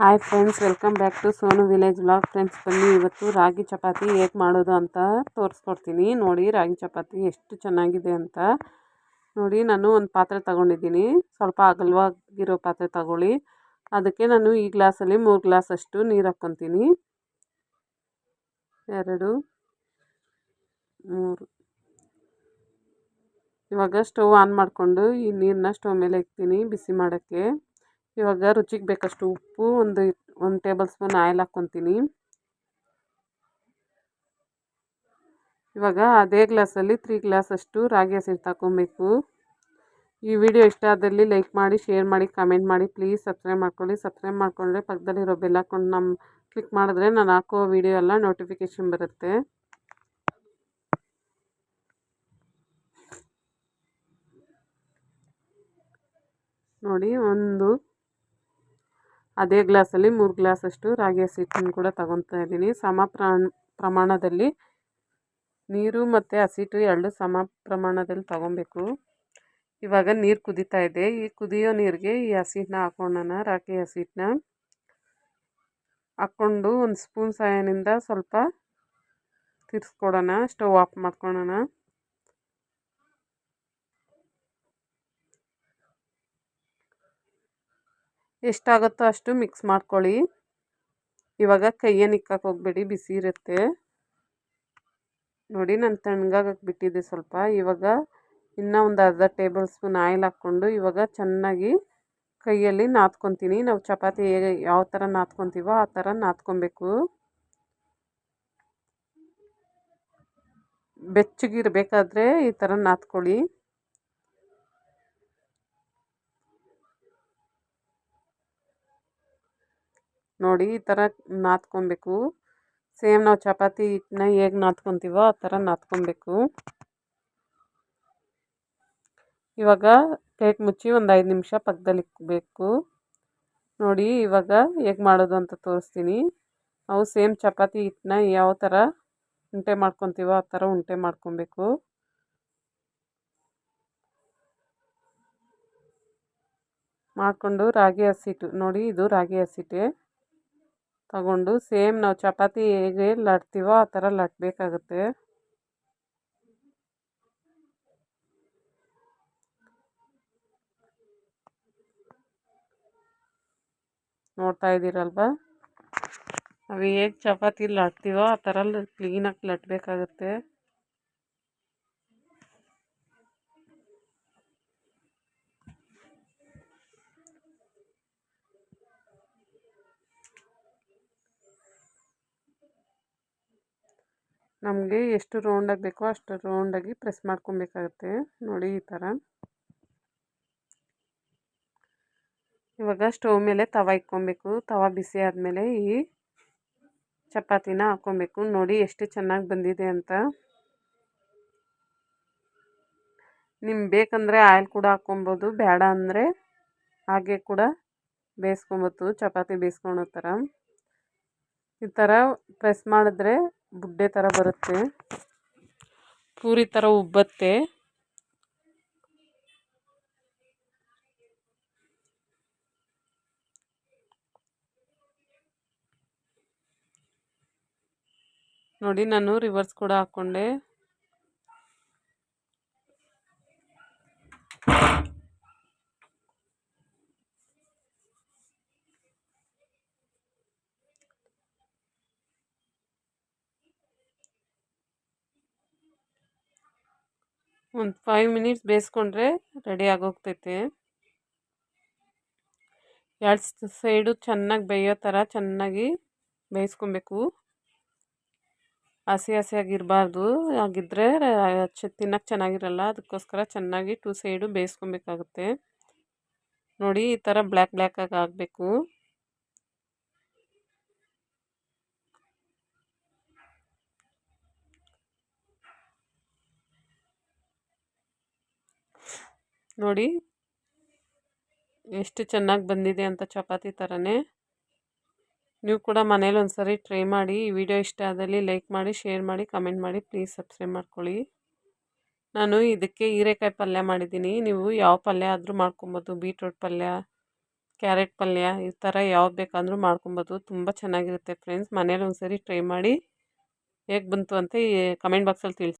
Hi friends, welcome back to Sonu village blog friends, ಬನ್ನಿ, ಇವತ್ತು ರಾಗಿ ಚಪಾತಿ ಹೇಗೆ ಮಾಡೋದು ಅಂತ ತೋರಿಸ್ಕೊಡ್ತೀನಿ. ನೋಡಿ, ರಾಗಿ ಚಪಾತಿ ಎಷ್ಟು ಚೆನ್ನಾಗಿದೆ ಅಂತ. ನೋಡಿ, ನಾನು ಒಂದು ಪಾತ್ರೆ ತಗೊಂಡಿದ್ದೀನಿ. ಸ್ವಲ್ಪ ಅಗಲವಾಗಿರೋ ಪಾತ್ರೆ ತಗೊಳ್ಳಿ. ಅದಕ್ಕೆ ನಾನು ಈ ಗ್ಲಾಸಲ್ಲಿ ಮೂರು ಗ್ಲಾಸಷ್ಟು ನೀರು ಹಾಕ್ಕೊತೀನಿ. ಎರಡು, ಮೂರು. ಇವಾಗ ಸ್ಟವ್ ಆನ್ ಮಾಡಿಕೊಂಡು ಈ ನೀರನ್ನ ಸ್ಟವ್ ಮೇಲೆ ಇಕ್ತೀನಿ ಬಿಸಿ ಮಾಡೋಕ್ಕೆ. ಇವಾಗ ರುಚಿಗೆ ಬೇಕಷ್ಟು ಉಪ್ಪು, ಒಂದು ಒಂದು ಟೇಬಲ್ ಸ್ಪೂನ್ ಆಯಿಲ್ ಹಾಕ್ಕೊತೀನಿ. ಇವಾಗ ಅದೇ ಗ್ಲಾಸಲ್ಲಿ ತ್ರೀ ಗ್ಲಾಸಷ್ಟು ರಾಗಿ ಹಸಿಟ್ಟು ತಗೊಬೇಕು ಈ ವಿಡಿಯೋ ಇಷ್ಟ ಆದಲ್ಲಿ ಲೈಕ್ ಮಾಡಿ, ಶೇರ್ ಮಾಡಿ, ಕಮೆಂಟ್ ಮಾಡಿ, ಪ್ಲೀಸ್ ಸಬ್ಸ್ಕ್ರೈಬ್ ಮಾಡ್ಕೊಳ್ಳಿ. ಸಬ್ಸ್ಕ್ರೈಬ್ ಮಾಡ್ಕೊಂಡ್ರೆ ಪಕ್ಕದಲ್ಲಿರೋ ಬೆಲ್ ಹಾಕ್ಕೊಂಡು ನಮ್ಮ ಕ್ಲಿಕ್ ಮಾಡಿದ್ರೆ ನಾನು ಹಾಕೋ ವಿಡಿಯೋ ಎಲ್ಲ ನೋಟಿಫಿಕೇಷನ್ ಬರುತ್ತೆ. ನೋಡಿ, ಒಂದು ಅದೇ ಗ್ಲಾಸಲ್ಲಿ ಮೂರು ಗ್ಲಾಸಷ್ಟು ರಾಗಿ ಹಸಿಟ್ಟನ್ನು ಕೂಡ ತಗೊತಾ ಇದ್ದೀನಿ. ಸಮ ಪ್ರಮಾಣದಲ್ಲಿ ನೀರು ಮತ್ತು ಹಸಿಟ್ಟು ಎರಡು ಸಮ ಪ್ರಮಾಣದಲ್ಲಿ ತಗೊಬೇಕು. ಇವಾಗ ನೀರು ಕುದೀತಾ ಇದೆ. ಈ ಕುದಿಯೋ ನೀರಿಗೆ ಈ ಹಸಿಟ್ಟನ್ನ ಹಾಕೋಣ ರಾಗಿ ಹಸಿಟ್ಟನ್ನ ಹಾಕ್ಕೊಂಡು ಒಂದು ಸ್ಪೂನ್ ಸಹಾಯದಿಂದ ಸ್ವಲ್ಪ ತಿರ್ಸ್ಕೊಡೋಣ. ಸ್ಟವ್ ಆಫ್ ಮಾಡ್ಕೊಳ್ಳೋಣ ಎಷ್ಟಾಗುತ್ತೋ ಅಷ್ಟು ಮಿಕ್ಸ್ ಮಾಡ್ಕೊಳ್ಳಿ. ಇವಾಗ ಕೈಯನ್ನು ಇಕ್ಕಕ್ಕೆ ಹೋಗ್ಬೇಡಿ, ಬಿಸಿ ಇರುತ್ತೆ. ನೋಡಿ ನಾನು ತಣ್ಣಗಾಗಕ್ಕೆ ಬಿಟ್ಟಿದ್ದೆ ಸ್ವಲ್ಪ. ಇವಾಗ ಇನ್ನೂ ಒಂದು ಅರ್ಧ ಟೇಬಲ್ ಸ್ಪೂನ್ ಆಯಿಲ್ ಹಾಕ್ಕೊಂಡು ಇವಾಗ ಚೆನ್ನಾಗಿ ಕೈಯಲ್ಲಿ ನಾದ್ಕೊತೀನಿ. ನಾವು ಚಪಾತಿ ಹೇಗೆ ಯಾವ ಥರ ನಾದ್ಕೊತೀವೋ ಆ ಥರ ನಾದ್ಕೊಬೇಕು. ಬೆಚ್ಚಗಿರಬೇಕಾದ್ರೆ ಈ ಥರ ನಾದ್ಕೊಳ್ಳಿ. ನೋಡಿ ಈ ಥರ ನಾದ್ಕೊಬೇಕು. ಸೇಮ್ ನಾವು ಚಪಾತಿ ಹಿಟ್ಟನ್ನ ಹೇಗೆ ನಾದ್ಕೊತೀವೋ ಆ ಥರ ನಾದ್ಕೊಬೇಕು. ಇವಾಗ ಪ್ಲೇಟ್ ಮುಚ್ಚಿ ಒಂದು ಐದು ನಿಮಿಷ ಪಕ್ಕದಲ್ಲಿ ಇಕ್ಬೇಕು. ನೋಡಿ ಇವಾಗ ಹೇಗೆ ಮಾಡೋದು ಅಂತ ತೋರಿಸ್ತೀನಿ. ನಾವು ಸೇಮ್ ಚಪಾತಿ ಹಿಟ್ಟನ್ನ ಯಾವ ಥರ ಉಂಟೆ ಮಾಡ್ಕೊತೀವೋ ಆ ಥರ ಉಂಟೆ ಮಾಡ್ಕೊಬೇಕು. ಮಾಡಿಕೊಂಡು ರಾಗಿ ಹಸಿಟ್ಟು ನೋಡಿ ಇದು ರಾಗಿ ಹಸಿಟ್ಟೆ ತಗೊಂಡು ಸೇಮ್ ನಾವು ಚಪಾತಿ ಹೇಗೆ ಲಟ್ತೀವೋ ಆ ಥರ ಲಟ್ಬೇಕಾಗುತ್ತೆ. ನೋಡ್ತಾ ಇದ್ದೀರಲ್ವ? ನಾವು ಹೇಗೆ ಚಪಾತಿ ಲಟ್ತೀವೋ ಆ ಥರ ಕ್ಲೀನಾಗಿ ಲಟ್ಬೇಕಾಗುತ್ತೆ. ನಮಗೆ ಎಷ್ಟು ರೌಂಡಾಗಿ ಬೇಕೋ ಅಷ್ಟು ರೌಂಡಾಗಿ ಪ್ರೆಸ್ ಮಾಡ್ಕೊಬೇಕಾಗತ್ತೆ. ನೋಡಿ ಈ ಥರ ಇವಾಗ ಸ್ಟವ್ ಮೇಲೆ ತವ ಇಕ್ಕೊಬೇಕು ತವ ಬಿಸಿ ಆದಮೇಲೆ ಈ ಚಪಾತಿನ ಹಾಕ್ಕೊಬೇಕು ನೋಡಿ ಎಷ್ಟು ಚೆನ್ನಾಗಿ ಬಂದಿದೆ ಅಂತ. ನಿಮ್ಗೆ ಬೇಕಂದರೆ ಆಯಿಲ್ ಕೂಡ ಹಾಕ್ಕೊಬೋದು ಬೇಡ ಅಂದರೆ ಹಾಗೆ ಕೂಡ ಬೇಯಿಸ್ಕೊಬೋದು ಚಪಾತಿ ಬೇಯಿಸ್ಕೊಳೋ ಥರ ಈ ಥರ ಪ್ರೆಸ್ ಮಾಡಿದ್ರೆ ಬುಡ್ಡೆ ಥರ ಬರುತ್ತೆ. ಪೂರಿ ಥರ ಉಬ್ಬತ್ತೆ. ನೋಡಿ ನಾನು ರಿವರ್ಸ್ ಕೂಡ ಹಾಕ್ಕೊಂಡೆ ಒಂದು ಫೈವ್ ಮಿನಿಟ್ಸ್ ಬೇಯಿಸ್ಕೊಂಡ್ರೆ ರೆಡಿ ಆಗೋಗ್ತೈತೆ. ಎರಡು ಸೈಡು ಚೆನ್ನಾಗಿ ಬೇಯೋ ಥರ ಚೆನ್ನಾಗಿ ಬೇಯಿಸ್ಕೊಬೇಕು. ಹಸಿ ಹಸಿಯಾಗಿರಬಾರ್ದು ಆಗಿದ್ದರೆ ತಿನ್ನಕ್ಕೆ ಚೆನ್ನಾಗಿರಲ್ಲ. ಅದಕ್ಕೋಸ್ಕರ ಚೆನ್ನಾಗಿ ಟೂ ಸೈಡು ಬೇಯಿಸ್ಕೊಬೇಕಾಗುತ್ತೆ. ನೋಡಿ ಈ ಥರ ಬ್ಲ್ಯಾಕ್ ಬ್ಲ್ಯಾಕಾಗಿ ಆಗಬೇಕು. ನೋಡಿ. ಎಷ್ಟು ಚೆನ್ನಾಗಿ ಬಂದಿದೆ ಅಂತ ಚಪಾತಿ ಥರನೇ ನೀವು ಕೂಡ ಮನೇಲಿ ಒಂದು ಸರಿ ಟ್ರೈ ಮಾಡಿ. ಈ ವಿಡಿಯೋ ಇಷ್ಟ ಆದಲ್ಲಿ ಲೈಕ್ ಮಾಡಿ, ಶೇರ್ ಮಾಡಿ, ಕಮೆಂಟ್ ಮಾಡಿ, ಪ್ಲೀಸ್ ಸಬ್ಸ್ಕ್ರೈಬ್ ಮಾಡ್ಕೊಳ್ಳಿ. ನಾನು ಇದಕ್ಕೆ ಹೀರೆಕಾಯಿ ಪಲ್ಯ ಮಾಡಿದ್ದೀನಿ. ನೀವು ಯಾವ ಪಲ್ಯ ಆದರೂ ಮಾಡ್ಕೊಬೋದು. ಬೀಟ್ರೋಟ್ ಪಲ್ಯ, ಕ್ಯಾರೆಟ್ ಪಲ್ಯ, ಈ ಥರ ಯಾವ್ದು ಬೇಕಾದರೂ ಮಾಡ್ಕೊಬೋದು. ತುಂಬ ಚೆನ್ನಾಗಿರುತ್ತೆ ಫ್ರೆಂಡ್ಸ್. ಮನೇಲಿ ಒಂದ್ಸರಿ ಟ್ರೈ ಮಾಡಿ. ಹೇಗೆ ಬಂತು ಅಂತ ಕಮೆಂಟ್ ಬಾಕ್ಸಲ್ಲಿ ತಿಳಿಸಿ.